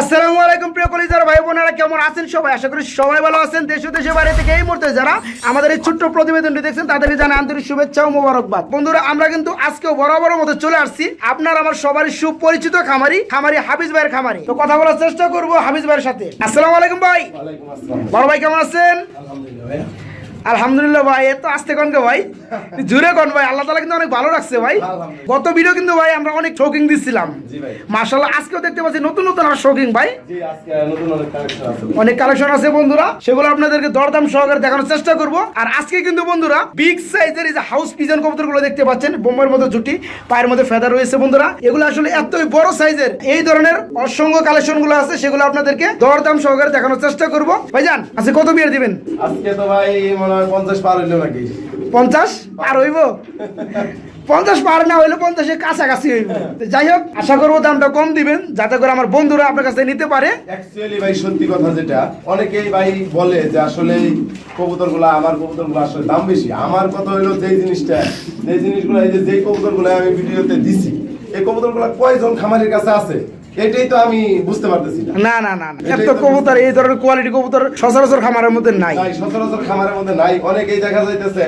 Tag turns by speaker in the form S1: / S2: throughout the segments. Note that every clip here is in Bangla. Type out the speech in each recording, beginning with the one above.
S1: আসসালামু আলাইকুম প্রিয় কলিজার ভাই বোনেরা কেমন আছেন সবাই? আশা করি সবাই ভালো আছেন। দেশ ও দেশের বাইরে থেকে এই মুহূর্তে যারা আমাদের এই ছোট্ট প্রতিবেদনটি দেখছেন তাদেরকে জানা আন্তরিক শুভেচ্ছা ও মোবারকবাদ। বন্ধুরা আমরা কিন্তু আজকেও বরাবর মতো চলে আসছি। আপনার আমার সবারই সুপরিচিত খামারি খামারি হাফিজ ভাইয়ের খামারি। তো কথা বলার চেষ্টা করব হাফিজ ভাইয়ের সাথে। আসসালামু আলাইকুম ভাই। বড় ভাই কেমন আছেন? আলহামদুলিল্লাহ ভাই এত আসতে কনকে ভাই? জুড়ে কন ভাই আল্লাহ তালা কিন্তু অনেক ভালো রাখছে ভাই। গত ভিডিও কিন্তু ভাই আমরা অনেক শৌকিং দিচ্ছিলাম মার্শাল্লাহ আজকেও দেখতে পাচ্ছি নতুন নতুন আর শৌকিং ভাই।
S2: অনেক কালেকশন আছে।
S1: বন্ধুরা সেগুলো আপনাদেরকে দরদাম সহকারে দেখানোর চেষ্টা করব। আর আজকে কিন্তু বন্ধুরা বিগ সাইজের এই যে হাউস পিজন কবুতরগুলো দেখতে পাচ্ছেন বোম্বের মতো জুটি পায়ের মধ্যে ফেদা রয়েছে বন্ধুরা। এগুলো আসলে এতই বড় সাইজের এই ধরনের অসংখ্য কালেকশনগুলো আছে সেগুলো আপনাদেরকে দরদাম সহকারে দেখানোর চেষ্টা করব। ভাইজান আজকে কত বিয়ার দিবেন?
S2: আজকে তো ভাই পঞ্চাশ পার হইল নাকি?
S1: পঞ্চাশ পার হইব? পঞ্চাশ পার না হইলে পঞ্চাশের কাছাকাছি হইব। যাই হোক আশা করব দামটা কম দিবেন যাতে করে আমার বন্ধুরা আপনার কাছে নিতে পারে।
S2: অ্যাকচুয়ালি ভাই সত্যি কথা যেটা অনেকেই ভাই বলে যে আসলে কবুতরগুলা আমার কবুতরগুলা আসলে দাম বেশি। আমার কথা হইল যে জিনিসটা যে জিনিসগুলো এই যে যে কবুতর আমি ভিডিওতে দিছি এই কবুতরগুলা কয়জন খামারের কাছে আছে? এটাই তো আমি বুঝতে পারতেছি না।
S1: না না না না। এত কবুতর এই ধরনের কোয়ালিটি কবুতর সচরাচর খামারের মধ্যে নাই।
S2: নাই সচরাচর খামারের মধ্যে নাই। অনেকেই দেখা যাইতেছে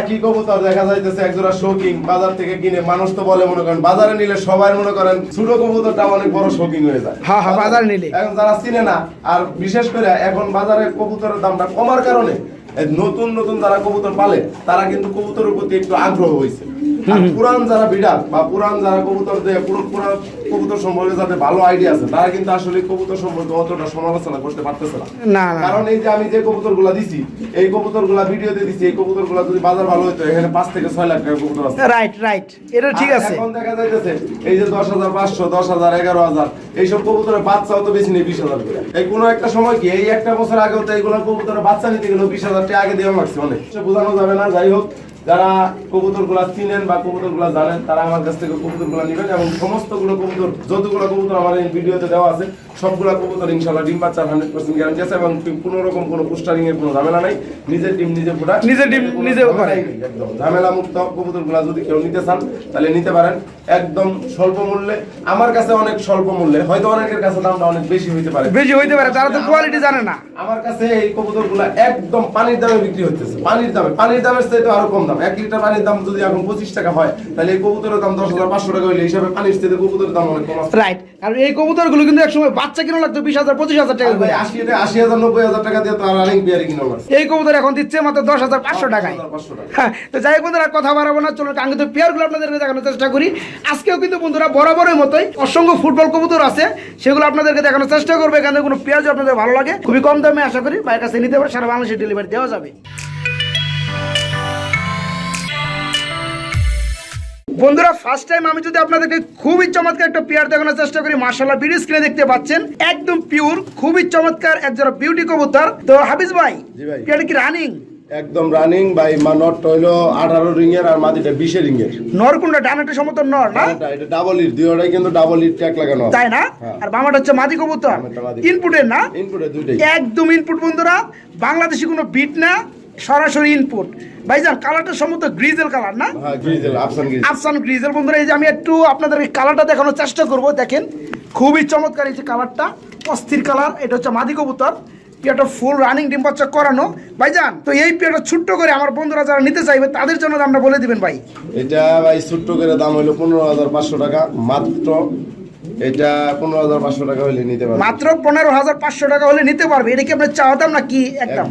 S2: একই কবুতর দেখা যাইতেছে একজোড়া শৌকিং বাজার থেকে কিনে মানুষ তো বলে মনে করেন বাজারে নিলে সবাই মনে করেন ছোট কবুতরটা অনেক বড় শৌকিং হয়ে যায়।
S1: হ্যাঁ, হ্যাঁ, বাজারে নিলে।
S2: এখন যারা চিনে না আর বিশেষ করে এখন বাজারে কবুতরের দামটা কমার কারণে নতুন নতুন যারা কবুতর পালে তারা কিন্তু কবুতরের প্রতি একটু আগ্রহ হয়েছে পুরান যারা বিডার বা পুরান যারা কবুতর দেয় পুরো পুরান কবুতর সম্পর্কে যাদের ভালো আইডিয়া আছে তারা কিন্তু আসলে কবুতর সম্পর্কে অতটা সমালোচনা করতে পারতেছে না। কারণ এই যে আমি যে কবুতরগুলা দিছি এই কবুতরগুলা ভিডিওতে দিছি এই কবুতরগুলা যদি বাজার ভালো হতো এখানে পাঁচ থেকে ছয় লাখ টাকা কবুতর আছে।
S1: রাইট রাইট এটা ঠিক আছে।
S2: এখন দেখা যাইতেছে এই যে দশ হাজার পাঁচশো দশ হাজার এগারো হাজার এইসব কবুতরের বাচ্চাও তো বেশি নেই বিশ হাজার করে। এই কোনো একটা সময় কি এই একটা বছর আগেও তো এইগুলো কবুতরের বাচ্চা নিতে গেলেও বিশ হাজার টাকা আগে দেওয়া লাগছে অনেক। বোঝানো যাবে না যাই হোক যারা কবুতরগুলা চিনেন বা কবুতরগুলা জানেন তারা আমার কাছ থেকে কবুতরগুলা নিবেন এবং সমস্তগুলো কবুতর যতগুলো কবুতর আমার এই ভিডিওতে দেওয়া আছে সবগুলা কবুতর ইনশাল্লাহ ডিম বাচ্চার হান্ড্রেড পার্সেন্ট গ্যারান্টি আছে এবং কোনো রকম কোনো পোস্টারিং এর কোনো ঝামেলা নাই। নিজের ডিম নিজে পুরা
S1: নিজের ডিম নিজে
S2: একদম ঝামেলা মুক্ত কবুতরগুলা যদি কেউ নিতে চান তাহলে নিতে পারেন। একদম স্বল্প মূল্যে। আমার কাছে অনেক স্বল্প মূল্যে। হয়তো অনেকের কাছে দামটা অনেক বেশি হইতে পারে।
S1: বেশি হইতে পারে তারা তো কোয়ালিটি জানে না।
S2: আমার কাছে এই কবুতরগুলা একদম পানির দামে বিক্রি হচ্ছে পানির দামে। পানির দামের চাইতে আরও কম দাম। এক লিটার পানির দাম যদি এখন পঁচিশ টাকা হয় তাহলে এই কবুতরের দাম দশ হাজার পাঁচশো টাকা হইলে হিসাবে পানির চাইতে কবুতরের দাম অনেক কম আছে।
S1: রাইট আর এই কবুতরগুলো কিন্তু একসময় বাচ্চা কিনা লাগতো বিশ হাজার পঁচিশ হাজার টাকা করে।
S2: আশি হাজার নব্বই হাজার টাকা দিয়ে তো আর কিনে
S1: এই কবুতর এখন দিচ্ছে মাত্র দশ হাজার পাঁচশো টাকায়। হ্যাঁ তো যাই হোক বন্ধুরা কথা বাড়াবো না চলো আমি তো পেয়ারগুলো আপনাদেরকে দেখানোর চেষ্টা করি। আজকেও কিন্তু বন্ধুরা বরাবরের মতোই অসংখ্য ফুটবল কবুতর আছে সেগুলো আপনাদেরকে দেখানোর চেষ্টা করবে। এখানে কোনো পেঁয়াজ আপনাদের ভালো লাগে খুবই কম দামে আশা করি বাইরের কাছে নিতে পারে সারা বাংলাদেশে ডেলিভারি দেওয়া যাবে। বন্ধুরা ফার্স্ট টাইম আমি যদি আপনাদেরকে খুবই চমৎকার একটা পেয়ার দেখানোর চেষ্টা করি মার্শাল্লাহ ভিডিও স্ক্রিনে দেখতে পাচ্ছেন একদম পিওর খুবই চমৎকার একজোড়া বিউটি কবুতর। তো হাফিজ ভাই পেয়ারটা কি রানিং
S2: একদম রানিং বাই নট হইল আঠারো রিং এর আর মাটিটা বিশে রিং এর
S1: নর কোনটা? ডানাটা সমতল নর না?
S2: এটা ডাবল ইট দুইটাই কিন্তু ডাবল ইট ট্যাগ লাগানো
S1: তাই না?
S2: হ্যাঁ।
S1: আর বামাটা হচ্ছে মাদি কবুতর। ইনপুটের না?
S2: ইনপুটে দুইটাই।
S1: একদম ইনপুট বন্ধুরা। বাংলাদেশি কোনো বিট না। সরাসরি ইনপুট ভাইজান কালারটা সম্ভবত গ্রিজেল কালার না?
S2: হ্যাঁ গ্রিজেল আফসান গ্রিজেল
S1: বন্ধুরা এই যে আমি একটু আপনাদের কালারটা দেখানোর চেষ্টা করব দেখেন। খুবই চমৎকার এই যে কালারটা অস্থির কালার এটা হচ্ছে মাদি কবুতর। পিয়াটা ফুল রানিং ডিম বাচ্চা করানো। ভাইজান তো এই পিয়াটা ছোট্ট করে আমার বন্ধুরা যারা নিতে চাইবে তাদের জন্য দামটা বলে দিবেন ভাই।
S2: এটা ভাই ছোট্ট করে দাম হইল পনেরো হাজার পাঁচশো টাকা মাত্র এটা পনেরো হাজার পাঁচশো টাকা হলে নিতে পারবেন
S1: মাত্র পনেরো হাজার পাঁচশো টাকা হলে নিতে পারবে। এটা কি আপনার চাওয়া দাম না কি একদম।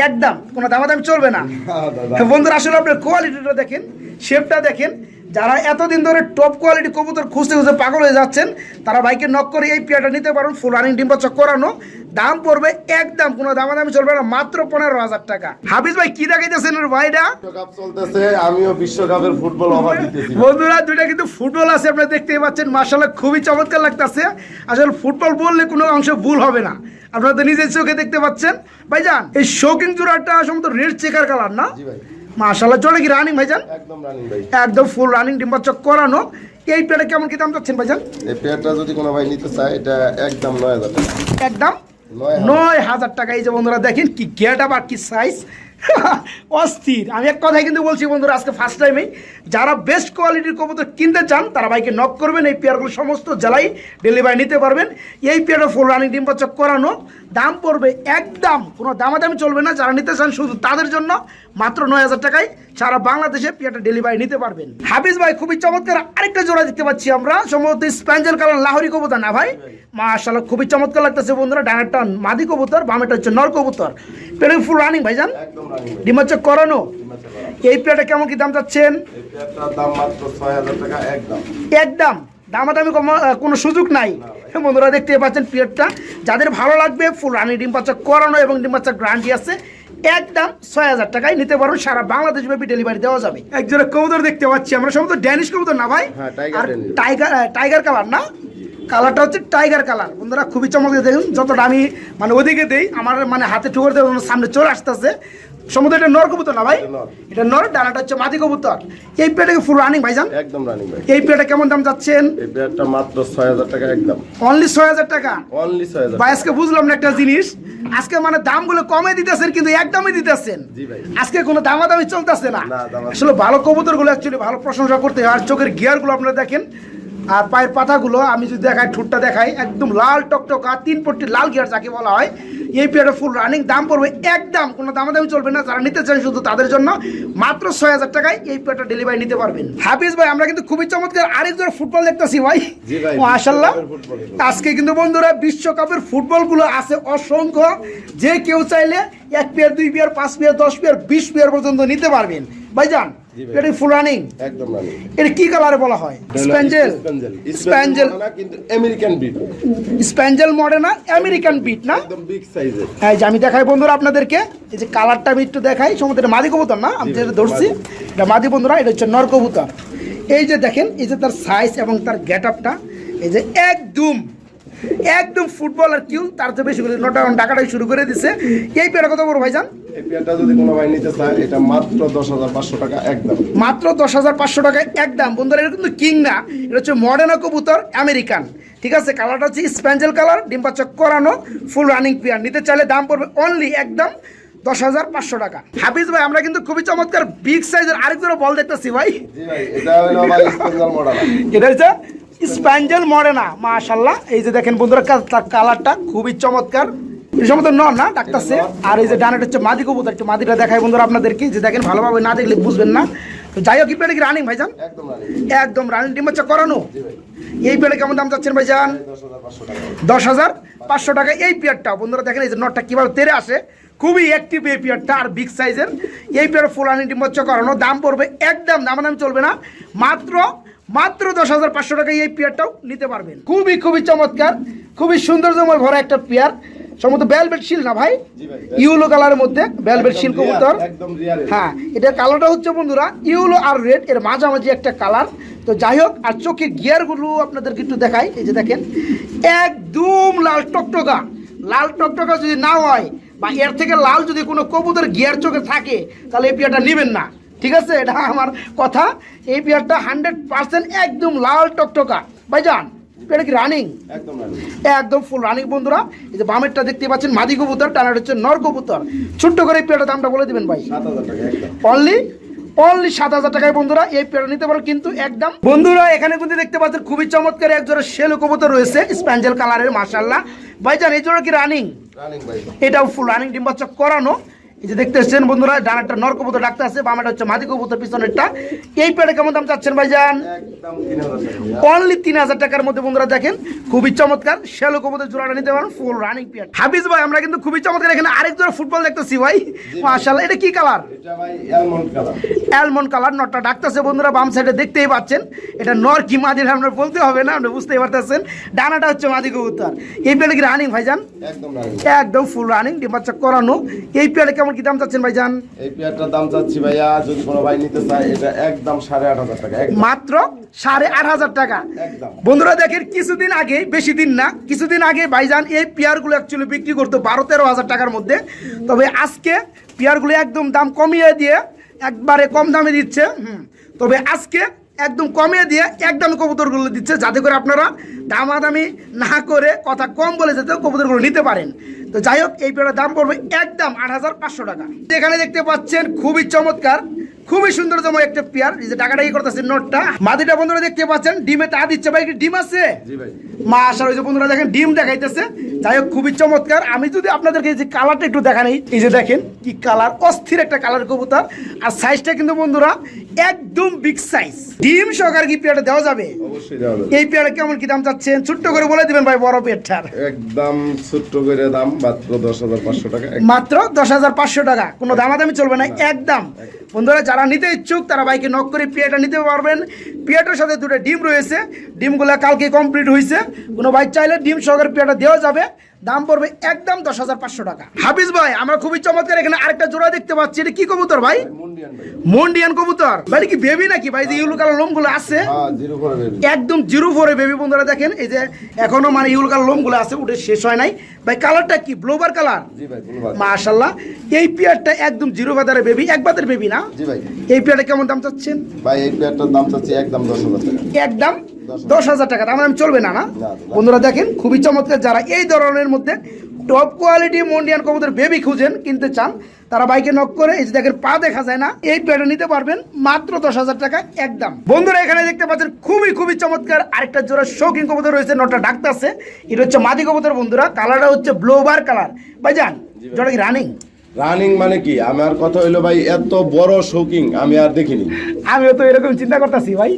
S2: একদম।
S1: কোনো দামাদামি চলবে না। বন্ধুরা আসলে আপনার কোয়ালিটিটা দেখেন শেপটা দেখেন। যারা এতদিন ধরে টপ কোয়ালিটি কবুতর খুঁজতে খুঁজতে পাগল হয়ে যাচ্ছেন তারা বাইকে নক করে এই পেয়ারটা নিতে পারেন ফুল রানিং ডিম্বা চক করানো। দাম পড়বে একদম কোনো দামাদামি চলবে না মাত্র পনেরো হাজার টাকা। হাফিজ ভাই কি দেখাইতেছেন ভাইটা?
S2: চলতেছে আমিও বিশ্বকাপের ফুটবল অফার দিতেছি।
S1: বন্ধুরা দুইটা কিন্তু ফুটবল আছে আপনারা দেখতেই পাচ্ছেন মার্শাল্লাহ খুবই চমৎকার লাগতেছে। আসলে ফুটবল বললে কোনো অংশ ভুল হবে না। আপনারা তো নিজের চোখে দেখতে পাচ্ছেন। ভাইজান এই শৌকিং জোড়াটা সম্ভবত রেড চেকার কালার না?
S2: জি ভাই।
S1: মার্শাল্লাহ চলে কি রানিং ভাইজান?
S2: একদম রানিং ভাই।
S1: একদম ফুল রানিং ডিম্বাচক করানো। এই পেয়ারে কেমন কি দাম চাচ্ছেন ভাইজান?
S2: এই পেয়ারটা যদি কোনো ভাই নিতে চায় এটা একদম নয় হাজার টাকা।
S1: একদম?
S2: নয় হাজার।
S1: নয় হাজার টাকা। এই যে বন্ধুরা দেখেন কি গেট আবার আর কি সাইজ অস্থির। আমি এক কথাই কিন্তু বলছি, বন্ধুরা, আজকে ফার্স্ট টাইমেই যারা বেস্ট কোয়ালিটির কবুতর কিনতে চান, তারা ভাইকে নক করবেন, এই পেয়ারগুলো সমস্ত জেলায় ডেলিভারি নিতে পারবেন। এই পেয়ারের ফুল রানিং ডিম বাচ্চা করানো। দাম পড়বে একদম, কোনো দামাদামি চলবে না। যারা নিতে চান শুধু তাদের জন্য, মাত্র নয় হাজার টাকায় সারা বাংলাদেশে পেয়ারটা ডেলিভারি নিতে পারবেন। হাফিজ ভাই, খুবই চমৎকার আরেকটা জোড়া দেখতে পাচ্ছি আমরা। সম্ভবত স্প্যাঞ্জেল কালার লাহরি কবুতর না ভাই? মাশাআল্লাহ, খুবই চমৎকার লাগতেছে বন্ধুরা। ডানারটা মাদি কবুতর বামেটা হচ্ছে নর কবুতর। পেয়ার ফুল রানিং ভাইজান?
S2: একদম রানিং ভাই
S1: ডিম বাচ্চা করানো? এই পেয়ারটা কেমন কি দাম চাচ্ছেন?
S2: এই পেয়ারটার দাম মাত্র ছয় হাজার টাকা একদম।
S1: একদম? দামাদামি কমা- কোনো সুযোগ নাই? বন্ধুরা দেখতে পাচ্ছেন প্লেটটা। যাদের ভালো লাগবে ফুল রানি ডিম বাচ্চা করানো এবং ডিম বাচ্চা গ্রান্টি আছে একদম ছয় হাজার টাকায় নিতে পারুন। সারা বাংলাদেশ ব্যাপী ডেলিভারি দেওয়া যাবে। একজোড়া কবুতর দেখতে পাচ্ছি আমরা সম্ভবত ড্যানিশ কবুতর না ভাই?
S2: হ্যাঁ, টাইগার
S1: আর টাইগার টাইগার কালার না? কালারটা হচ্ছে টাইগার কালার বন্ধুরা খুবই চমৎকার দেখুন যতটা আমি মানে ওদিকে দেই আমার মানে হাতে ঠুকর দিয়ে সামনে চলে আসতেছে। সম্ভবত এটা নর কবুতর না ভাই?
S2: এটা নর।
S1: ডানাটা হচ্ছে মাদি কবুতর। এই পেটাকে ফুল রানিং ভাইজান?
S2: একদম রানিং ভাই।
S1: এই পেটা কেমন দাম যাচ্ছেন?
S2: এই পেয়ারটা মাত্র ছয় হাজার টাকা একদম।
S1: অনলি ছয় হাজার টাকা?
S2: অনলি ছয় হাজার
S1: ভাই আজকে বুঝলাম না একটা জিনিস। আজকে মানে দামগুলো কমে দিতেছেন কিন্তু একদমই দিতেছেন।
S2: জি ভাই।
S1: আজকে কোনো দামাদামি চলতেছে না। আসলে ভালো কবুতরগুলো অ্যাকচুয়ালি ভালো প্রশংসা করতে হয়। আর চোখের গিয়ারগুলো আপনারা দেখেন। আর পায়ের পাতাগুলো আমি যদি দেখাই ঠুটটা দেখাই একদম লাল টকটকা তিন পট্টি লাল গিয়ার যাকে বলা হয় এই পেয়ারের ফুল রানিং দাম পড়বে একদম কোনো দামাদামি চলবে না। যারা নিতে চান শুধু তাদের জন্য মাত্র ছয় হাজার টাকায় এই পেয়ারটা ডেলিভারি নিতে পারবেন। হাফিজ ভাই আমরা কিন্তু খুবই চমৎকার আরেকজন ফুটবল দেখতেছি ভাই। মাশাল্লাহ
S2: ফুটবল এগুলো।
S1: আজকে কিন্তু বন্ধুরা বিশ্বকাপের ফুটবলগুলো আছে অসংখ্য। যে কেউ চাইলে এক পেয়ার দুই পেয়ার পাঁচ পেয়ার দশ পেয়ার বিশ পেয়ার পর্যন্ত নিতে পারবেন। ভাইজান। এটা ফুল রানিং
S2: একদম রানিং
S1: এটা কি কালারে বলা হয়? স্প্যাঞ্জেল।
S2: স্প্যাঞ্জেল।
S1: স্প্যাঞ্জেল
S2: কিন্তু American bit
S1: spangle Modena American bit না?
S2: একদম বিগ সাইজের
S1: হ্যাঁ যে আমি দেখাই বন্ধুরা আপনাদেরকে। এই যে কালারটা আমি একটু দেখাই এটা মাদি কবুতর না? আমি যেটা ধরছি এটা মাদি বন্ধুরা এটা হচ্ছে নর কবুতর। এই যে দেখেন এই যে তার সাইজ এবং তার গেট আপটা এই যে একদম একদম ফুটবলার কিউ তার চেয়ে বেশি করে ডাকাটাই শুরু করে দিছে। এই পেয়ারা কত বড় ভাইজান?
S2: এই পেয়ারটা যদি কোনো ভাই নিতে চায় এটা মাত্র দশ হাজার পাঁচশো টাকা একদম
S1: মাত্র দশ হাজার পাঁচশো একদম বন্ধুরা এটা কিন্তু কিং না এটা হচ্ছে মডার্না কবুতর আমেরিকান। ঠিক আছে কালারটা হচ্ছে স্প্যাঞ্জেল কালার করানো ফুল রানিং পেয়ার নিতে চাইলে দাম পড়বে অনলি একদম দশ হাজার পাঁচশো টাকা। হাফিজ ভাই আমরা কিন্তু খুবই চমৎকার বিগ সাইজের আরেকজোড়া বল দেখতেছি ভাই।
S2: এটা ভাই মরে
S1: না হচ্ছে মাশাল্লাহ এই যে দেখেন বন্ধুরা তার কালারটা খুবই চমৎকার। নর না আর এই যে ডানাটা হচ্ছে মাদি কবুতর একটু মাদিটা বন্ধুরা আপনাদেরকে। যে দেখেন ভালোভাবে না দেখলে বুঝবেন না। তো যাই হোক কি রানিং ভাইজান?
S2: একদম রানিং
S1: একদম রানিং ডিম বাচ্চা করানো? এই কেমন দাম চাচ্ছেন ভাইজান?
S2: দশ হাজার পাঁচশো টাকা।
S1: এই পেয়ারটা বন্ধুরা দেখেন এই যে নটটা কীভাবে তেরে আসে। খুবই অ্যাক্টিভ এই পেয়ারটা আর বিগ সাইজের এই পেয়ার ফুল রানিং ডিম বাচ্চা করানো। দাম পড়বে একদম দাম দাম চলবে না। মাত্র মাত্র দশ হাজার পাঁচশো টাকায় এই পেয়ারটাও নিতে পারবেন। খুবই খুবই চমৎকার খুবই সৌন্দর্যময় ভরা একটা পেয়ার সম্ভবত বেলবেট শিল না ভাই? ইউলো কালারের মধ্যে বেলবেট শিল কবুতর।
S2: রিয়াল, একদম রিয়াল
S1: হ্যাঁ এটার কালারটা হচ্ছে বন্ধুরা ইউলো আর রেড এর মাঝামাঝি একটা কালার তো যাই হোক আর চোখে গিয়ারগুলো আপনাদেরকে একটু দেখাই এই যে দেখেন একদম লাল টকটকা। লাল টকটকা যদি না হয় বা এর থেকে লাল যদি কোনো কবুতর গিয়ার চোখে থাকে তাহলে এই পেয়ারটা নেবেন না। ঠিক আছে? এটা আমার কথা। এই পেয়ারটা হান্ড্রেড পার্সেন্ট একদম লাল টকটকা। ভাইজান পেয়ারটা কি রানিং
S2: একদম
S1: ফুল রানিং বন্ধুরা। এই যে বামেরটা দেখতে পাচ্ছেন মাদি কবুতর টানার হচ্ছে নর কবুতর। ছোট্ট করে এই পেয়ারটার দামটা বলে দিবেন ভাই। অনলি অনলি সাত হাজার টাকায় বন্ধুরা এই পেয়ার নিতে পারো কিন্তু একদম বন্ধুরা এখানে কিন্তু দেখতে পাচ্ছেন খুবই চমৎকার এক জোড়া শেলো কবুতর রয়েছে স্প্যাঞ্জেল কালারের মাশাল্লাহ ভাইজান এই জোড়া কি রানিং এটাও ফুল রানিং ডিম্বাচক করানো। এই যে দেখতে এসছেন বন্ধুরা ডানারটা নর কবুতর ডাকতে আছে বামাটা হচ্ছে মাদি কবুতর পিছনেরটা এই পেয়ারে কেমন দাম চাচ্ছেন ভাইজান? অনলি তিন হাজার টাকার মধ্যে বন্ধুরা দেখেন খুবই চমৎকার শ্যালো কবুতর জোড়াটা নিতে পারেন ফুল রানিং পিয়ার। হাফিজ ভাই আমরা কিন্তু খুবই চমৎকার এখানে আরেক জোড়া ফুটবল দেখতেছি ভাই। মাশাআল্লাহ এটা কি কালার
S2: অ্যালমন্ড কালার
S1: নটটা ডাকতেছে বন্ধুরা বাম সাইডে দেখতেই পাচ্ছেন। এটা নর কি মাদির আপনার বলতে হবে না আপনি বুঝতেই পারতেছেন। ডানাটা হচ্ছে মাদি কবুতর। এই পেয়ারে কি রানিং ভাইজান?
S2: একদম
S1: একদম ফুল রানিং ডিম বাচ্চা করানো। এই পেয়ারে কেমন কি দাম চাচ্ছেন ভাইজান?
S2: এই পেয়ারটার দাম চাচ্ছি ভাইয়া যদি কোনো ভাই নিতে চায় এটা একদম সাড়ে আট হাজার টাকা একদম।
S1: মাত্র সাড়ে আট হাজার টাকা।
S2: একদম।
S1: বন্ধুরা দেখেন কিছুদিন আগে বেশি দিন না কিছুদিন আগে ভাইজান এই পেয়ারগুলো অ্যাকচুয়ালি বিক্রি করতো বারো তেরো হাজার টাকার মধ্যে। তবে আজকে পেয়ারগুলো একদম দাম কমিয়ে দিয়ে একবারে কম দামে দিচ্ছে তবে আজকে একদম কমিয়ে দিয়ে একদম কবুতরগুলো দিচ্ছে, যাতে করে আপনারা দামাদামি না করে কথা কম বলে যাতে কবুতরগুলো নিতে পারেন। তো যাই হোক, এই পেয়ারের দাম পড়বে একদম আট হাজার পাঁচশো টাকা। এখানে দেখতে পাচ্ছেন, খুবই চমৎকার খুবই সুন্দরতম একটা পেয়ার। এই যে টাকাটাই করতেছে নোটটা। মাদিটা বন্ধুরা দেখতে পাচ্ছেন ডিমে তা দিচ্ছে ভাই কি ডিম আছে?
S2: জি ভাই।
S1: মা আসার ওই যে বন্ধুরা দেখেন ডিম দেখাইতেছে। যাই হোক খুবই চমৎকার। আমি যদি আপনাদেরকে এই যে কালারটা একটু দেখানি এই যে দেখেন কি কালার অস্থির একটা কালার কবুতর। আর সাইজটা কিন্তু বন্ধুরা একদম বিগ সাইজ ডিম সহকার কি পেয়ারটা দেওয়া যাবে?
S2: অবশ্যই দেওয়া যাবে।
S1: এই পেয়ারে কেমন কি দাম চাচ্ছেন? ছোট্ট করে বলে দিবেন ভাই বড় পেয়ারটার।
S2: একদম ছোট্ট করে দাম মাত্র দশ হাজার পাঁচশো টাকা।
S1: মাত্র দশ হাজার পাঁচশো টাকা। কোনো দামাদামি চলবে না একদম। বন্ধুরা যারা নিতে ইচ্ছুক, তারা বাইকে নক করে পিয়াটা নিতে পারবেন। পিয়াটার সাথে দুটো ডিম রয়েছে। ডিমগুলো কালকে কমপ্লিট হয়েছে কোনো বাইক চাইলে ডিম সহকারে পিয়াটা দেওয়া যাবে। দাম পড়বে একদম দশ হাজার পাঁচশো টাকা। হাফিজ ভাই আমরা খুবই চমৎকার এখানে আরেকটা জোড়া দেখতে পাচ্ছি। এটা কি কবুতর ভাই?
S2: মন্ডিয়ান
S1: কবুতর। ভাই কি বেবি নাকি ভাই? যে ইউলো কালার লোমগুলো আছে।
S2: হ্যাঁ
S1: একদম জিরো ফোরে বেবি বন্ধুরা দেখেন এই যে এখনও মানে ইউল কালার লোমগুলো আছে উঠে শেষ হয় নাই। ভাই কালারটা কি? ব্লোবার কালার মাশাল্লাহ এই পেয়ারটা একদম জিরো বাজারের বেবি এক বাতের বেবি না?
S2: জি ভাই।
S1: এই পেয়ারটা কেমন দাম চাচ্ছেন?
S2: ভাই এই প্লেয়ারটার দাম চাচ্ছি একদম দশ হাজার টাকা।
S1: একদম
S2: দশ
S1: হাজার টাকা দাম দাম চলবে না, না। বন্ধুরা দেখেন খুবই চমৎকার যারা এই ধরনের মধ্যে টপ কোয়ালিটি মন্ডিয়ান কবুতর বেবি খুঁজেন কিনতে চান তারা বাইকে নক করে এই যে দেখেন পা দেখা যায় না এই পেয়ারটা নিতে পারবেন মাত্র দশ হাজার টাকা একদম। বন্ধুরা এখানে দেখতে পাচ্ছেন খুবই খুবই চমৎকার আরেকটা জোড়া শৌখিন কবুতর রয়েছে নটা ডাকতেছে এটা হচ্ছে মাদি কবুতর বন্ধুরা কালারটা হচ্ছে ব্লোবার কালার ভাইজান জোড়া কি রানিং
S2: রানিং মানে কি? আমার কথা হইল ভাই এত বড় শৌকিং আমি আর দেখিনি।
S1: আমিও তো এরকম চিন্তা করতেছি ভাই।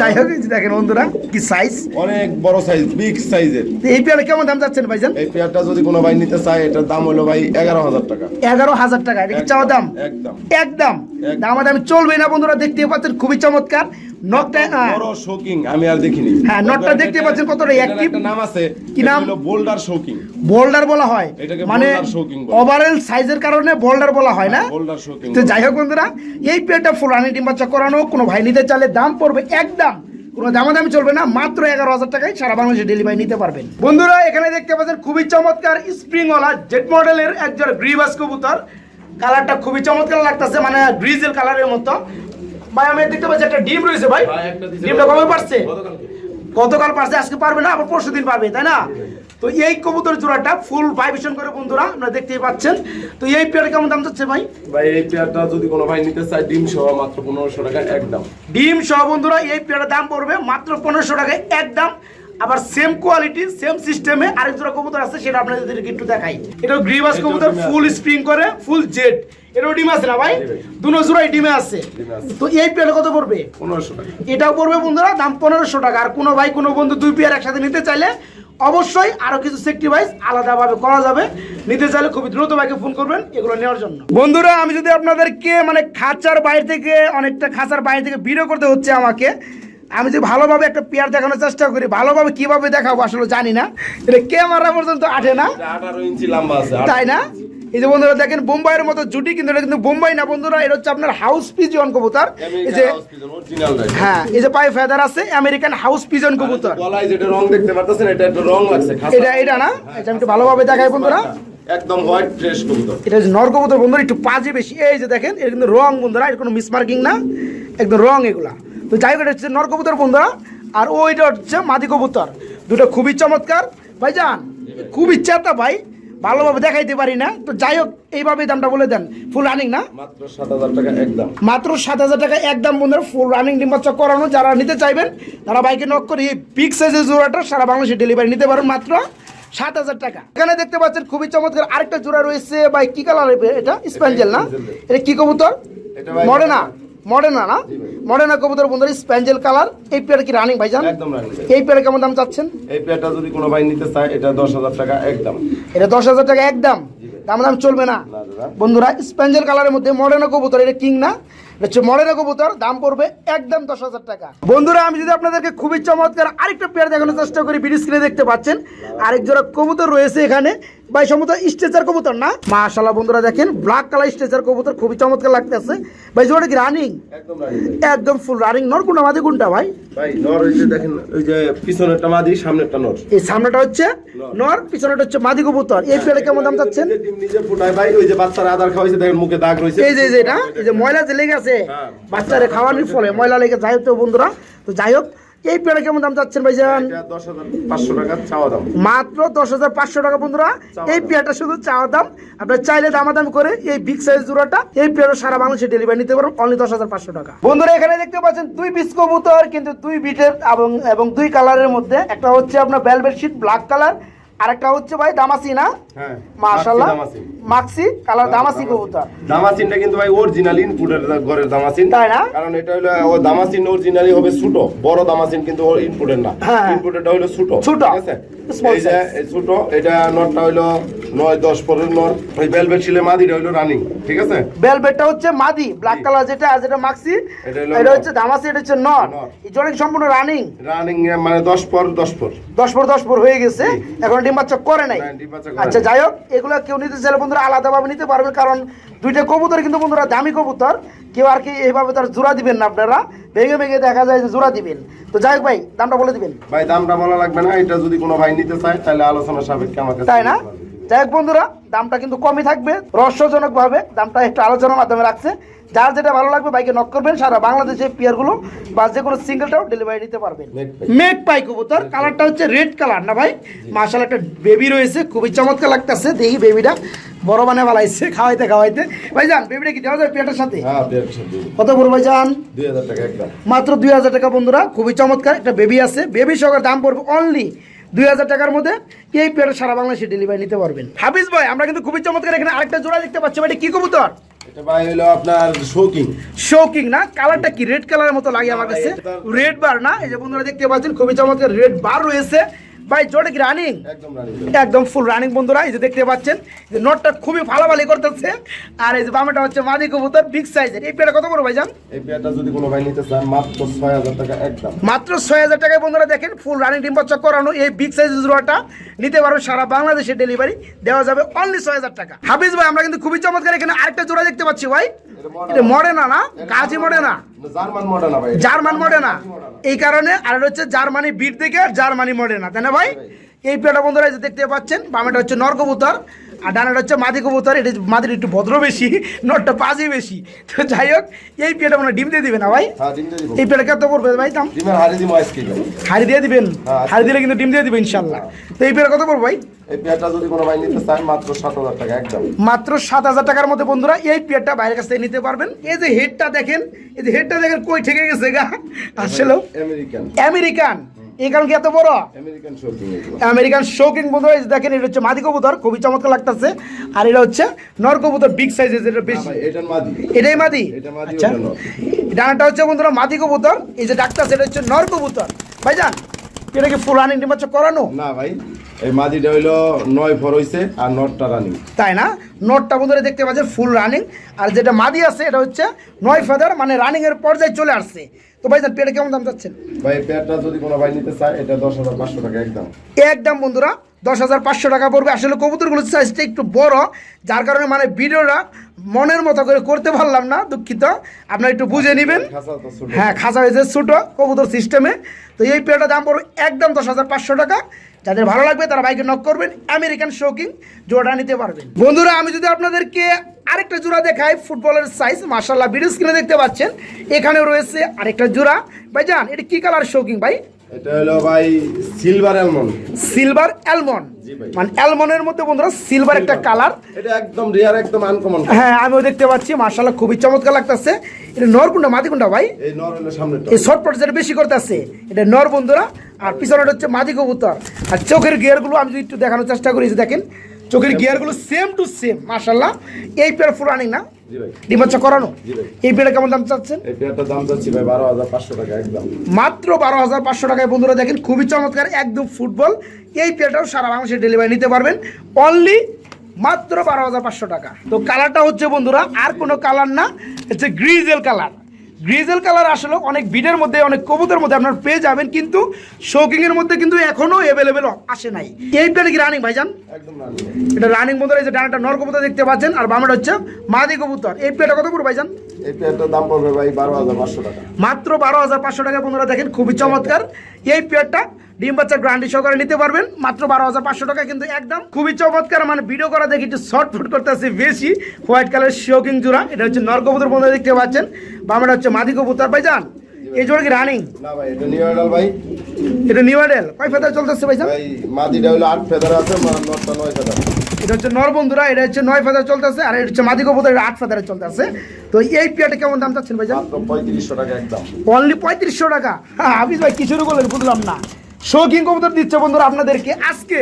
S1: যাই হোক দেখেন বন্ধুরা কি সাইজ
S2: অনেক বড় সাইজ বিগ সাইজের
S1: এই পেয়ারা কেমন দাম যাচ্ছেন ভাইজান?
S2: এই পেয়ারটা যদি কোনো ভাই নিতে চায় এটার দাম হলো ভাই এগারো হাজার টাকা।
S1: এগারো হাজার টাকা এটা কি চাওয়া দাম?
S2: একদম
S1: একদম।
S2: একদম।
S1: দাম দামি চলবে না বন্ধুরা দেখতে পাচ্ছেন খুবই চমৎকার। নকটা আহ,
S2: বড় শৌকিং আমি আর দেখিনি।
S1: হ্যাঁ, নটটা দেখতে পাচ্ছেন কতটা
S2: এটার নাম আছে
S1: কি নাম?
S2: বোল্ডার শৌকিং
S1: বোল্ডার বলা হয়। মানে
S2: boulder shocking বলে।
S1: ওভারঅল সাইজের কারণে বোল্ডার বলা হয় না।
S2: বোল্ডার শৌকিং
S1: তো যাই হোক বন্ধুরা এই পেয়ারটা ফুল ডিম বাচ্চা করানো কোনো ভাই নিতে চাইলে দাম পড়বে একদম। কোনো দামাদামি চলবে না মাত্র এগারো হাজার টাকায় সারা বাংলাদেশে ডেলিভারি নিতে পারবেন। বন্ধুরা এখানে দেখতে পাচ্ছেন খুবই চমৎকার স্প্রিংওয়ালা জেট মডেলের একজন গ্রিবাস কবুতর। কালারটা খুবই চমৎকার লাগতেছে মানে গ্রিজেল কালারের মতো। ভাই আমি দেখতে পাচ্ছি একটা ডিম রয়েছে ভাই। ডিমটা কবে পারছে? গতকাল পারছে আজকে পারবে না আবার পরশু দিন পারবে তাই না? তো এই কবুতর জোড়াটা ফুল ভাইব্রেশন করে বন্ধুরা আপনারা দেখতেই পাচ্ছেন। তো এই পেয়ারে কেমন দাম যাচ্ছে ভাই?
S2: ভাই এই পেয়ারটা যদি কোনো ভাই নিতে চায় ডিম সহ মাত্র পনেরোশো টাকা একদম
S1: ডিম সহ বন্ধুরা এই পেয়ারের দাম পড়বে মাত্র পনেরোশো টাকায় একদম আবার সেম কোয়ালিটি সেম সিস্টেমে আরেক জোড়া কবুতর আছে সেটা আপনাদেরকে একটু দেখাই। এটা গ্রিবাস কবুতর ফুল স্প্রিং করে ফুল জেড এটাও ডিম আছে না ভাই? দুনো জোড়াই ডিমে আছে। তো এই পেয়ারে কত পড়বে?
S2: পনেরোশো টাকা।
S1: এটাও পড়বে বন্ধুরা দাম পনেরোশো টাকা। আর কোনো ভাই কোনো বন্ধু দুই পেয়ার একসাথে নিতে চাইলে অবশ্যই আরও কিছু সেক্রিফাইস আলাদাভাবে করা যাবে। নিতে চাইলে খুবই দ্রুত ভাইকে ফোন করবেন এগুলো নেওয়ার জন্য। বন্ধুরা আমি যদি আপনাদেরকে মানে খাঁচার বাইরে থেকে অনেকটা খাঁচার বাইরে থেকে ভিডিও করতে হচ্ছে আমাকে আমি যদি ভালোভাবে একটা পেয়ার দেখানোর চেষ্টা করি ভালোভাবে কীভাবে দেখাবো আসলে জানি না। এটা ক্যামেরা পর্যন্ত আঠে না?
S2: আট-
S1: তাই না? এই যে বন্ধুরা দেখেন বোম্বাইয়ের মতো জুটি কিন্তু এটা কিন্তু বোম্বাই না বন্ধুরা এটা হচ্ছে আপনার হাউস পিজন কবুতর। এই যে। হ্যাঁ এই যে পায়ে ফেদার আছে আমেরিকান হাউস পিজন কবুতর।
S2: যেটা রং দেখতে পারতেছেন এটা একটা রং লাগছে।
S1: এটা এটা না? এটা আমি একটু ভালোভাবে দেখাই বন্ধুরা।
S2: একদম হোয়াইট ফ্রেশ কবুতর।
S1: এটা নর কবুতর বন্ধুরা একটু পাজে বেশি। এই যে দেখেন এটা কিন্তু রং বন্ধুরা এটা কোনো মিসমার্কিং না। একদম রং এগুলা। তো যাই হোক এটা হচ্ছে নর কবুতর বন্ধুরা। আর ওইটা হচ্ছে মাদি কবুতর। দুটো খুবই চমৎকার। ভাইজান খুবই চেতা ভাই। ভালোভাবে দেখাইতে পারি না। তো যাই হোক এইভাবে দামটা বলে দেন। ফুল রানিং না?
S2: মাত্র সাত হাজার টাকা একদম
S1: মাত্র সাত হাজার টাকা একদম বন্ধুরা ফুল রানিং ডিম বাচ্চা করানো। যারা নিতে চাইবেন তারা বাইকে নক করে এই বিগ সাইজের জোড়াটা সারা বাংলাদেশে ডেলিভারি নিতে পারেন মাত্র সাত হাজার টাকা। এখানে দেখতে পাচ্ছেন খুবই চমৎকার আরেকটা জোড়া রয়েছে ভাই কি কালার এটা? স্প্যাঞ্জেল না? এটা কি কবুতর?
S2: এটা ভাই-
S1: মডেনা মডেনা না। মডেনা কবুতর বন্ধুরা স্প্যাঞ্জেল কালার। এই পেয়ার কি রানিং ভাইজান?
S2: একদম রানিং
S1: এই পেয়ারে কেমন দাম চাচ্ছেন?
S2: এই পেয়ারটা যদি কোনো ভাই নিতে চায় এটা দশ হাজার টাকা একদম।
S1: এটা দশ হাজার টাকা একদম? দাম দাম চলবে না। বন্ধুরা স্প্যাঞ্জেল কালারের মধ্যে মডার্ন কবুতর এটা কিং না? এটা হচ্ছে মডার্ন কবুতর দাম পড়বে একদম দশ হাজার টাকা। বন্ধুরা আমি যদি আপনাদেরকে খুবই চমৎকার আরেকটা পেয়ার দেখানোর চেষ্টা করি বিডি স্ক্রিনে দেখতে পাচ্ছেন। আরেক জোড়া কবুতর রয়েছে এখানে। ভাই সম্ভবত স্ট্রেচার কবুতর না? মাশাল্লাহ বন্ধুরা দেখেন ব্ল্যাক কালার স্ট্রেচার কবুতর খুবই চমৎকার লাগতেছে। ভাই জোড়া কি রানিং
S2: একদম
S1: ফুল রানিং নর কোনটা মাঝে কোনটা ভাই?
S2: ভাই নর ওই যে দেখেন ওই যে পিছনেরটা মাদি সামনেরটা নর।
S1: এই সামনেটা হচ্ছে নর। পিছনেটা হচ্ছে মাদি কবুতর। এই কেমন দাম চাচ্ছেন?
S2: ডিম নিজে ফুটায় ভাই ওই যে বাচ্চারা আদার খাওয়াইছে দেখেন মুখে দাগ রয়েছে
S1: এই যে এই যে এটা এই যে ময়লা যে লেগে আছে
S2: হ্যাঁ।
S1: বাচ্চারে খাওয়ানোর ফলে ময়লা লেগে যাই হোক তো বন্ধুরা। তো যাই হোক এই পেয়ারে কেমন দাম চাচ্ছেন ভাইজান? মাত্র দশ হাজার পাঁচশো টাকা বন্ধুরা। এই পেয়ারটা শুধু চাওয়া দাম। আপনার চাইলে দামাদাম করে এই বিগ সাইজ জোড়াটা এই পেয়ারও সারা বাংলাদেশে ডেলিভারি নিতে পারবেন অনলি দশ হাজার পাঁচশো টাকা। বন্ধুরা এখানে দেখতে পাচ্ছেন দুই পিস কবুতর কিন্তু দুই বিটের এবং এবং দুই কালারের মধ্যে। একটা হচ্ছে আপনার ভেলভেট শিট ব্ল্যাক কালার আর একটা হচ্ছে ভাই দামাসি না?
S2: হ্যাঁ দামাসিন।
S1: মাক্সি কালার দামাসি কবুতর।
S2: দামাসিনটা কিন্তু ভাই অরিজিনাল ইনপুটের ঘরের দামাসিন।
S1: তাই না?
S2: কারণ এটা হলো ও দামাসিন অরিজিনালি হবে ছোট। বড় দামাসিন কিন্তু ইনপুটের না।
S1: হ্যাঁ।
S2: ইনপুটেরটা হলো ছোট
S1: ছোট।
S2: ঠিক আছে? এই যে ছোট এটা নটটা হলো নয় দশ পরের নর। ওই বেলভেট শিলে মাদিটা হলো রানিং ঠিক আছে?
S1: ভেলভেটটা হচ্ছে মাদি ব্ল্যাক কালার যেটা আর যেটা মাক্সি
S2: এটা।
S1: হচ্ছে দামাসি এটা হচ্ছে নর। এই সম্পূর্ণ রানিং
S2: রানিং মানে দশ পর দশ পর।
S1: দশ পর দশ পর হয়ে গেছে। এখন ডিম বাচ্চা করে নাই।
S2: করে
S1: আচ্ছা যাই হোক এগুলো কেউ নিতে চাইলে বন্ধুরা আলাদাভাবে নিতে পারবেন কারণ দুইটা কবুতর কিন্তু বন্ধুরা দামি কবুতর। কেউ আর কি এইভাবে তার জোড়া দিবেন না আপনারা। ভেঙে ভেঙে দেখা যায় যে জোড়া দিবেন। তো যাই হোক ভাই দামটা বলে দিবেন।
S2: ভাই দামটা বলা লাগবে না। এটা যদি কোনো ভাই নিতে চায় তাহলে আলোচনা সাপেক্ষে আমাকে
S1: তাই না? যাই হোক বন্ধুরা দামটা কিন্তু কমই থাকবে। রহস্যজনক ভাবে দামটা একটু আলোচনার মাধ্যমে রাখছে। যার যেটা ভালো লাগবে বাইকে নক করবেন সারা বাংলাদেশে পিয়ারগুলো বা যে কোনো সিঙ্গেলটাও ডেলিভারি নিতে পারবেন। মেক পাই কবুতর কালারটা হচ্ছে রেড কালার না ভাই? মার্শাল একটা বেবি রয়েছে খুবই চমৎকার লাগতেছে দেখি বেবিটা বড় মানে ভালাইছে খাওয়াইতে খাওয়াইতে। ভাই যান বেবিটা কি দেওয়া যাবে পেটের সাথে?
S2: হ্যাঁ
S1: কত বড় ভাই যান মাত্র দুই হাজার টাকা বন্ধুরা খুবই চমৎকার একটা বেবি আছে। বেবি সহকারে দাম পড়বে অনলি দুই হাজার টাকার মধ্যে এই পেয়ারের সারা বাংলাদেশে ডেলিভারি নিতে পারবেন। হাফিজ ভাই আমরা কিন্তু খুবই চমৎকার এখানে আরেকটা জোড়া দেখতে পাচ্ছি। ভাই এটা কি কবুতর?
S2: এটা ভাই হলো আপনার শোকিং
S1: শোকিং না? কালারটা কি? রেড কালারের মতো লাগে আমার কাছে। রেড বার না? এই যে বন্ধুরা দেখতে পাচ্ছেন খুবই চমৎকার রেড বার রয়েছে। ভাই জোড়া কি রানিং
S2: একদম
S1: ফুল রানিং বন্ধুরা এই যে দেখতে পাচ্ছেন যে নোটটা খুবই ভালোভালো করতেছে। আর এই যে বামেটা হচ্ছে মাদি কবুতর বিগ সাইজের এই পেয়ারটা কত বড় ভাই জান?
S2: এই পেয়ারটা যদি কোনো ভাই নিতে চান মাত্র ছয় হাজার টাকা একদম।
S1: মাত্র ছয় হাজার টাকায় বন্ধুরা দেখেন ফুল রানিং ডিম বাচ্চা করানো এই বিগ সাইজ জোড়াটা নিতে পারবেন সারা বাংলাদেশে ডেলিভারি দেওয়া যাবে অনলি ছয় হাজার টাকা। হাফিজ ভাই আমরা কিন্তু খুবই চমৎকার এখানে আরেকটা জোড়া দেখতে পাচ্ছি ভাই। এটা মডে না না? গাছি মডে না।
S2: জার্মান
S1: মডেনা এই কারণে আর হচ্ছে জার্মানি বিট থেকে আর জার্মানি মডে না, তাই না ভাই? এই পেটা বন্ধুরা যে দেখতে পাচ্ছেন বামেটা হচ্ছে নর কবুতর আর ডানাটা হচ্ছে মাদি কবুতর। এটা মাদির একটু ভদ্র বেশি নটটা পাজি বেশি। তো যাই হোক এই পেটা মনে ডিম দিয়ে দিবে না ভাই?
S2: হ্যাঁ
S1: এই পেটা কত পড়বে ভাই দাম?
S2: হাড়ি
S1: দিয়ে দিবেন?
S2: হ্যাঁ।
S1: হাড়ি দিলে কিন্তু ডিম দিয়ে দিবেন ইনশাল্লাহ তো এই পেয়ার কত পড়বে ভাই?
S2: এই পেয়ারটা যদি কোনো ভাই নিতে চান মাত্র সাত হাজার টাকা একদম।
S1: মাত্র সাত হাজার টাকার মধ্যে বন্ধুরা এই পেয়ারটা বাইরের কাছ থেকে নিতে পারবেন। এই যে হেডটা দেখেন এই যে হেডটা দেখেন কই ঠেকে গেছে গা? আসলেও
S2: আমেরিকান
S1: আমেরিকান এই কারণ কি এত বড়?
S2: আমেরিকান শৌকিং
S1: বন্ধুরা দেখেন এটা হচ্ছে মাদি কবুতর খুবই চমৎকার লাগতেছে। আর এটা হচ্ছে নর কবুতর বিগ সাইজের যেটা বেশি।
S2: মাদি।
S1: এটাই মাদি?
S2: এটা
S1: আচ্ছা। ডানাটা হচ্ছে বন্ধুরা মাদি কবুতর এই যে ডাক্তার সেটা হচ্ছে নর কবুতর। ভাইজান এটা কি ফুল রানিং ডিমাচ্ছ করানো?
S2: না ভাই এই মাদিটা হইল নয় ফর হইছে আর নটটা রানিং
S1: তাই না? নটটা বন্ধুরা দেখতে পাচ্ছেন ফুল রানিং আর যেটা মাদি আছে এটা হচ্ছে নয় ফেদার মানে রানিং এর পর্যায়ে চলে আসছে। তো ভাইজান পেটে কেমন দাম চাচ্ছেন
S2: ভাই পেটটা যদি কোনো ভাই নিতে চায় এটা দশ হাজার পাঁচশো টাকা একদম।
S1: একদম বন্ধুরা দশ হাজার পাঁচশো টাকা পড়বে। আসলে কবুতরগুলোর সাইজটা একটু বড় যার কারণে মানে ভিডিওটা মনের মতো করে করতে পারলাম না দুঃখিত। আপনারা একটু বুঝে নেবেন। হ্যাঁ খাঁচা হয়েছে ছোটো কবুতর সিস্টেমে তো এই পেয়ারটার দাম পড়বে একদম দশ হাজার পাঁচশো টাকা। যাদের ভালো লাগবে তারা বাইকে নক করবেন আমেরিকান শৌকিং জোড়া নিতে পারবেন। বন্ধুরা, আমি যদি আপনাদেরকে আরেকটা জোড়া দেখাই, ফুটবলের সাইজ মার্শাল্লাহ ভিডিও স্ক্রিনে দেখতে পাচ্ছেন এখানে রয়েছে আরেকটা জোড়া। ভাই যান এটা কি কালার শৌকিং ভাই?
S2: এটা হলো ভাই সিলভার অ্যালমন্ড
S1: সিলভার অ্যালমন্ড মানে অ্যালমন্ডের মধ্যে বন্ধুরা সিলভার একটা কালার
S2: এটা একদম রিয়ার একদম আনকমন
S1: হ্যাঁ আমিও দেখতে পাচ্ছি খুবই চমৎকার লাগতেছে। এটা ভাই?
S2: এই নর হলো সামনেটা
S1: এই শর্ট যেটা বেশি করতেছে এটা নর বন্ধুরা। আর পিছনেটা হচ্ছে মাদি কবুতর। আর চোখের গিয়ারগুলো আমি যদি একটু দেখানোর চেষ্টা করি দেখেন চোখের গিয়ারগুলো সেম টু সেম মার্শাল্লাহ এই পেয়ার ফুরানিং না। করানো? এই কেমন দাম চাচ্ছেন?
S2: এই পেয়ারটার দাম যাচ্ছে ভাই বারো হাজার পাঁচশো টাকা একদম।
S1: মাত্র বারো হাজার পাঁচশো টাকায় বন্ধুরা দেখেন খুবই চমৎকার একদম ফুটবল। এই পেয়ারটাও সারা বাংলাদেশে ডেলিভারি নিতে পারবেন। অনলি মাত্র বারো হাজার পাঁচশো টাকা। তো কালারটা হচ্ছে বন্ধুরা আর কোনো কালার না হচ্ছে গ্রিজেল কালার গ্রিজেল কালার আসলে অনেক বিডের মধ্যে অনেক কবুতের মধ্যে আপনার পেয়ে যাবেন কিন্তু শৌকিং এর মধ্যে কিন্তু এখনও অ্যাভেলেবেল আসে নাই। এই পেয়ারে কি রানিং ভাইজান?
S2: একদম
S1: এটা রানিং বন্ধুরা এই যে ডানাটা নর কবুতর দেখতে পাচ্ছেন আর বামেটা হচ্ছে মাদি কবুতর। এই পেয়ারটা কত পড়বে ভাইজান?
S2: এই দাম পড়বে ভাই বারো হাজার পাঁচশো টাকা।
S1: মাত্র বারো হাজার পাঁচশো টাকা বন্ধুরা দেখেন খুবই চমৎকার। এই পেয়ারটা ডিম বাচ্চার গ্রান্ডি সহকারে নিতে পারবেন। মাত্র বারো হাজার পাঁচশো টাকা কিন্তু একদম খুবই চমৎকার মানে ভিডিও করা দেখি একটু শর্ট ফুট করতেছে বেশি। হোয়াইট কালার শোকিং জোড়া এটা হচ্ছে নর কবুতর বন্ধুরা দেখতে পাচ্ছেন। বামেটা হচ্ছে মাদি কবুতর ভাইজান এই জোড়া কি রানিং
S2: এটা নিউ আইডাল ভাই।
S1: কয় ফেদার চলতেছে ভাইজান?
S2: ভাই মাদিটা হলো আট ফেদার আছে নটটা নয় ফেদার
S1: এটা হচ্ছে নর বন্ধুরা এটা হচ্ছে নয় ফেদার চলতেছে আর এটা হচ্ছে মাদি কবুতর এটা আট ফেদারে চলতেছে। তো এই পেয়ারটা কেমন দাম চাচ্ছেন ভাইজান?
S2: মাত্র পঁয়ত্রিশশো টাকা একদম।
S1: অনলি পঁয়ত্রিশশো টাকা। হ্যাঁ হাফিজ ভাই কি শুরু করলেন বুঝলাম না। শৌখিন কবুতর দিচ্ছে বন্ধুরা আপনাদেরকে। আজকে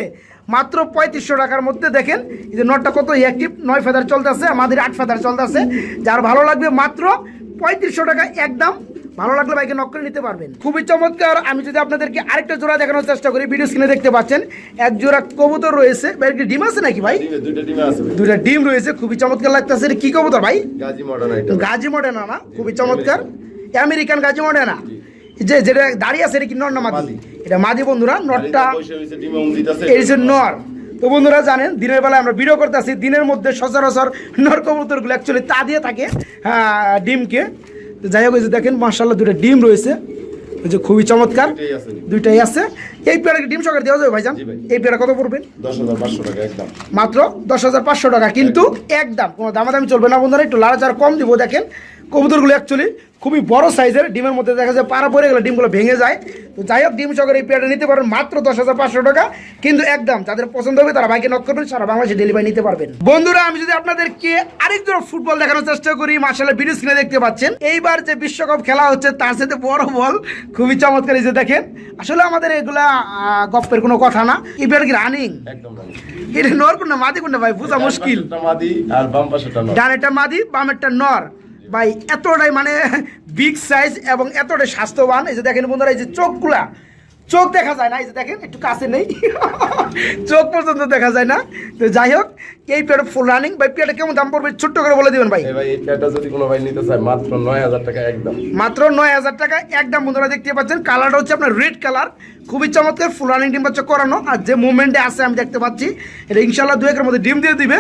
S1: মাত্র পঁয়ত্রিশশো টাকার মধ্যে দেখেন এই যে নটটা কত অ্যাক্টিভ নয় ফেদার চলতেছে আমাদের আট ফেদার চলতেছে। যার ভালো লাগবে মাত্র পঁয়ত্রিশশো টাকা একদম। ভালো লাগলে বাইকে নক করে নিতে পারবেন। খুবই চমৎকার। আমি যদি আপনাদেরকে আরেকটা জোড়া দেখানোর চেষ্টা করি ভিডিও স্ক্রিনে দেখতে পাচ্ছেন এক জোড়া কবুতর রয়েছে। কি ডিম আছে নাকি ভাই?
S2: দুইটা ডিমে
S1: রয়েছে খুবই চমৎকার লাগতেছে। কি কবুতর ভাই?
S2: গাজী
S1: মডেনা না? খুবই চমৎকার। আমেরিকান গাজী মডেনা যে যেটা দাঁড়িয়ে আছে এটা কি। এটা মাদি বন্ধুরা
S2: দিতাছে
S1: এই যে নর। তো বন্ধুরা জানেন দিনের বেলায় আমরা ভিডিও করতেছি দিনের মধ্যে সচরাচর নর কবুতরগুলো অ্যাকচুয়ালি তা দিয়ে থাকে হ্যাঁ, ডিমকে। তো যাই হোক এই যে দেখেন মার্শাল্লাহ দুটো ডিম রয়েছে। ওই যে খুবই চমৎকার
S2: দুইটাই আছে
S1: এই পেয়ারাকে ডিম সকালে দেওয়া যাবে ভাইজান? এই পেয়ারা কত পড়বে? মাত্র দশ হাজার পাঁচশো টাকা কিন্তু একদম কোনো দামাদামি চলবে না বন্ধুরা একটু লাড়াচাড়া কম দিব দেখেন। কবুতরগুলো অ্যাকচুয়ালি খুবই বড় সাইজের ডিমের মধ্যে দেখা যায় পাড়া পড়ে গেলে ডিমগুলো ভেঙে যায়। তো যাই হোক ডিম সহকারে এই পেয়ারটা নিতে পারেন মাত্র দশ হাজার পাঁচশো টাকা। কিন্তু একদম যাদের পছন্দ হবে তারা বাইকে নক করবেন সারা বাংলাদেশে ডেলিভারি নিতে পারবেন। বন্ধুরা আমি যদি আপনাদেরকে আরেকজন ফুটবল দেখানোর চেষ্টা করি মার্শাল্লাহ ভিডিও স্ক্রিনে দেখতে পাচ্ছেন। এইবার যে বিশ্বকাপ খেলা হচ্ছে তার সাথে বড় বল খুবই চমৎকার এই যে দেখেন। আসলে আমাদের এগুলা গপ্পের কোনো কথা না। এই পেয়ার কি রানিং এটা নর কোনটা মাদি কোনটা ভাই? বুঝা মুশকিল। ডানেরটা মাদি বামেরটা নর। ভাই এতটাই মানে বিগ সাইজ এবং এতটাই স্বাস্থ্যবান। এই যে দেখেন বন্ধুরা এই যে চোখগুলা চোখ দেখা যায় না এই যে দেখেন একটু কাছে নেই। চোখ পর্যন্ত দেখা যায় না। তো যাই হোক এই পেয়ার ফুল রানিং ভাই পেয়ারটা কেমন দাম পড়বে ছোট্ট করে বলে দিবেন ভাই?
S2: এই ভাই এই প্যাডটা যদি কোনো ভাই নিতে চায় মাত্র নয় হাজার টাকা একদম।
S1: মাত্র নয় হাজার টাকা একদম বন্ধুরা দেখতে পাচ্ছেন। কালারটা হচ্ছে আপনার রেড কালার খুবই চমৎকার ফুল রানিং ডিম বাচ্চা করানো। আর যে মুভমেন্টে আছে আমি দেখতে পাচ্ছি এটা ইনশাল্লাহ দু একের মধ্যে ডিম দিয়ে দিবে।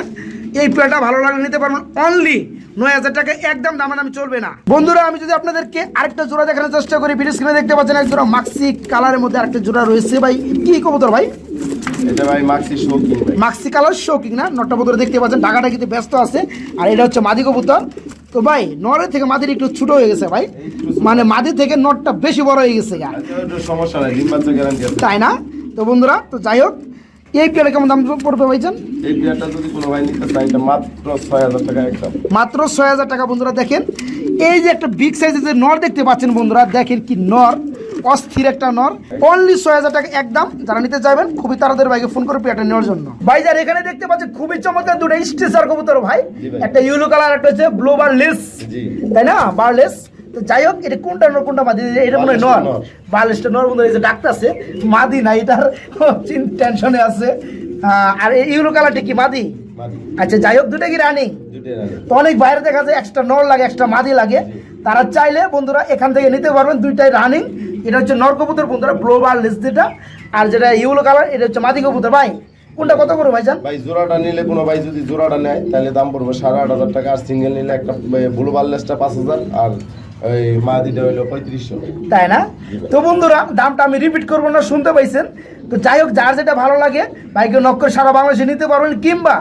S1: এই পেয়ারটা ভালো লাগলে নিতে পারবেন। অনলি নয় হাজার টাকা একদম দামাদামি চলবে না। বন্ধুরা আমি যদি আপনাদেরকে আরেকটা জোড়া দেখানোর চেষ্টা করি ভিডিও স্ক্রিনে দেখতে পাচ্ছেন এক জোড়া মাক্সি কালারের মধ্যে আরেকটা জোড়া রয়েছে। ভাই কি কবুতর ভাই?
S2: এটা ভাই মাক্সি শৌখিন
S1: মাক্সি কালার শৌকিং না? দেখতে পাচ্ছেন ঢাকাটা কিন্তু ব্যস্ত আছে। আর এটা হচ্ছে মাদি কবুতর। তো ভাই নরের থেকে মাদির একটু ছোট হয়ে গেছে ভাই। মানে মাদি থেকে নটটা বেশি বড় হয়ে গেছে
S2: আচ্ছা, সমস্যা নাই
S1: তাই না? তো বন্ধুরা তো যাই হোক এই পেয়ারে কেমন দাম পড়বে ভাইজান?
S2: এই পেয়ারটা যদি কোনো ভাই নিতে এটা মাত্র ছয় হাজার টাকা একদম
S1: মাত্র ছয় হাজার টাকা বন্ধুরা দেখেন। এই যে একটা বিগ সাইজের যে নর দেখতে পাচ্ছেন বন্ধুরা দেখেন কি নর অস্থির একটা নর। অনলি ছয় হাজার টাকা একদম যারা নিতে চাইবেন খুবই তাড়াতাড়ি ভাইকে ফোন করে পেয়ারটা নেওয়ার জন্য। ভাই যার এখানে দেখতে পাচ্ছেন খুবই চমৎকার দুটো স্টেসার কবুতর ভাই। একটা ইউলো কালার একটা হচ্ছে ব্লু
S2: বারলেস
S1: তাই না? বারলেস তো যাই হোক এটা কোনটা নর কোনটা মাদি এটা মনে হয় নর।
S2: বারলেসটা নর।
S1: বন্ধু এই যে ডাক্তার আছে মাদি না এটার টেনশনে আছে। আর ইউলো কালারটা কি মাদি? আচ্ছা যাই হোক দুটা কি রানিং? তো অনেক বাইরে দেখা যায় এক্সট্রা নর লাগে এক্সট্রা মাদি লাগে। তারা চাইলে বন্ধুরা এখান থেকে নিতে পারবেন দুইটাই রানিং। এটা হচ্ছে নর কবুতর বন্ধুরা ব্লোবার লেস যেটা। আর যেটা ইউলো কালার এটা হচ্ছে মাদি কবুতর। ভাই কোনটা কত করে ভাইজান?
S2: ভাই জোড়াটা নিলে কোনো ভাই যদি জোড়াটা নেয় তাহলে দাম পড়বে সাড়ে আট হাজার টাকা। আর সিঙ্গেল নিলে একটা ব্লু বারলেসটা পাঁচ হাজার। আর
S1: তাই না? তো বন্ধুরা, দামটা আমি রিপিট করব না, শুনতে পাইছেন? তো যাই হোক, যার যেটা ভালো লাগে সারা বাংলাদেশে নিতে পারবেন, কিংবা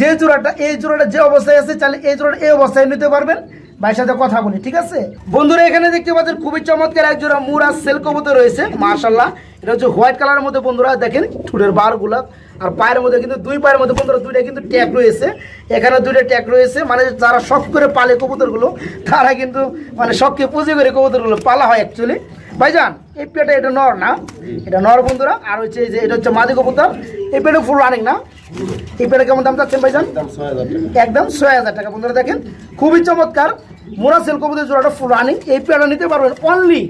S1: যে জোড়াটা, এই জোড়াটা যে অবস্থায় আছে তাহলে এই জোড়াটা এই অবস্থায় নিতে পারবেন। ভাইয়ের সাথে কথা বলি, ঠিক আছে? বন্ধুরা, এখানে দেখতে পাচ্ছেন, খুবই চমৎকার এক জোড়া মুরা সেল কবুতর রয়েছে মার্শাল্লাহ এটা হচ্ছে হোয়াইট কালারের মধ্যে বন্ধুরা, দেখেন, ঠুটের বারগুলো। আর পায়ের মধ্যে কিন্তু দুই পায়ের মধ্যে বন্ধুরা দুইটা কিন্তু ট্যাগ রয়েছে। এখানে দুইটা ট্যাগ রয়েছে মানে যারা শখ করে পালে কবুতরগুলো তারা কিন্তু মানে শখকে পুঁজি করে কবুতরগুলো পালা হয় অ্যাকচুয়ালি ভাইজান এই পেটা এটা নর না? এটা নর বন্ধুরা আর হচ্ছে যে এটা হচ্ছে মাদি কবুতর। এই পেটা ফুল রানিং না? এই পেটা কেমন দাম চাচ্ছেন ভাইজান? একদম ছয় হাজার টাকা। বন্ধুরা দেখেন খুবই চমৎকার। মোরা সেল কবুতর জোড়াটা ফুল রানিং এই পেয়ারটা নিতে পারবেন অনলি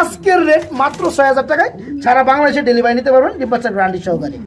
S1: আজকের রেট মাত্র ছয় হাজার টাকায়। সারা বাংলাদেশে ডেলিভারি নিতে পারবেন। ডিপার্চার গ্রান্ডি সহকারে।